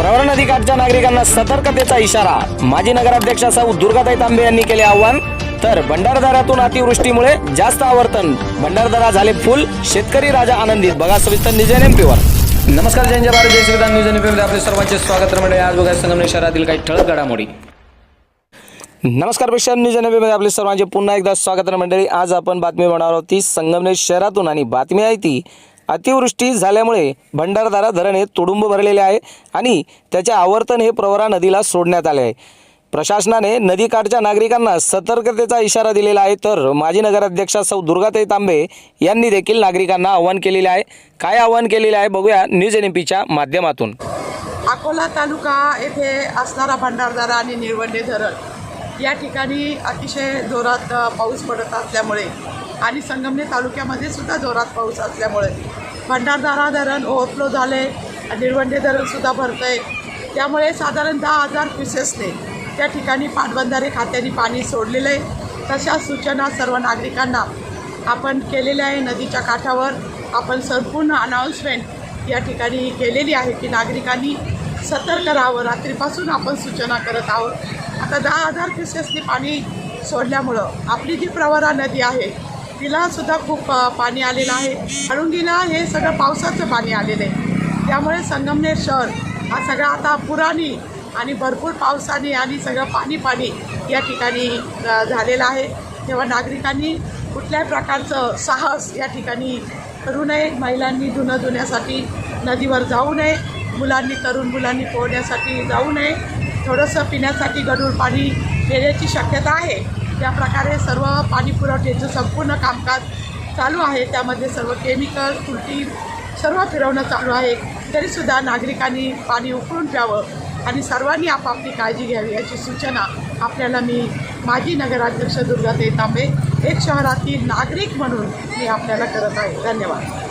प्रवरा नदीकाठच्या नागरिकांना सतर्कतेचा इशारा. माजी नगराध्यक्षा सौ दुर्गाताई तांबे यांनी केले आव्हान. तर भंडारदारातून अतिवृष्टीमुळे जास्त आवर्तन. भंडारदारा झाले फुल. शेतकरी राजा आनंदित. बघा सविस्तर निजन एमपीवर नमस्कार जय जय भारत जय श्रीराम न्यूज एमपीमध्ये आपले सर्वांचे स्वागत मंडळी आज बघा संगमनेर शहरातील काही ठळक घडामोडी. नमस्कारपेक्षा न्यूज एमपीमध्ये आपले सर्वांचे पुन्हा एकदा स्वागत मंडळी आज आपण बातमी बनवणार आहोत ती संगमनेर शहरातून. आणि बातमी आहे ती अतिवृष्टी झाल्यामुळे भंडारदारा धरण हे तुडुंब भरलेले आहे आणि त्याचे आवर्तन हे प्रवरा नदीला सोडण्यात आले आहे. प्रशासनाने नदीकाठच्या नागरिकांना सतर्कतेचा इशारा दिलेला आहे. तर माजी नगराध्यक्षा सौ दुर्गाताई तांबे यांनी देखील नागरिकांना आव्हान केलेले आहे. काय आव्हान केलेले आहे बघूया न्यूज एन पीच्या माध्यमातून. अकोला तालुका येथे असणारा भंडारदारा आणि निळवंडे धरण या ठिकाणी अतिशय जोरात पाऊस पडत असल्यामुळे आणि संगमनेर तालुक्यामध्ये सुद्धा जोरात पाऊस असल्यामुळे भंडारदारा धरण ओव्हरफ्लो झाले निळवंडे धरणसुद्धा भरतं आहे त्यामुळे साधारण दहा हजार क्युसेसने त्या ठिकाणी पाटबंधारे खात्याने पाणी सोडलेलं आहे तशा सूचना सर्व नागरिकांना आपण केलेल्या आहे नदीच्या काठावर. आपण संपूर्ण अनाऊन्समेंट या ठिकाणी केलेली आहे की नागरिकांनी सतर्क राहावं रात्रीपासून आपण सूचना करत आहोत. आता दहा हजार क्युसेसनी पाणी सोडल्यामुळं आपली जी प्रवरा नदी आहे तिलासुद्धा खूप पाणी आलेलं आहे. अळुंगीला हे सगळं पावसाचं पाणी आलेलं आहे. त्यामुळे संगमनेर शहर हा सगळा आता पुराणी आणि भरपूर पावसाने आणि सगळं पाणी पाणी या ठिकाणी झालेलं आहे. तेव्हा नागरिकांनी कुठल्याही प्रकारचं साहस या ठिकाणी करू नये. महिलांनी धुणं धुण्यासाठी नदीवर जाऊ नये. मुलांनी तरुण मुलांनी पोहण्यासाठी जाऊ नये. थोडंसं पिण्यासाठी गढूळ पाणी येण्याची शक्यता आहे. त्याप्रकारे सर्व पाणी पुरवठ्याचं संपूर्ण कामकाज चालू आहे. त्यामध्ये सर्व केमिकल तुरटी सर्व फिरवणं चालू आहे. तरीसुद्धा नागरिकांनी पाणी उकळून प्यावं आणि सर्वांनी आपापली काळजी घ्यावी याची सूचना आपल्याला मी माजी नगराध्यक्ष दुर्गाताई तांबे एक शहरातील नागरिक म्हणून मी आपल्याला करत आहे. धन्यवाद.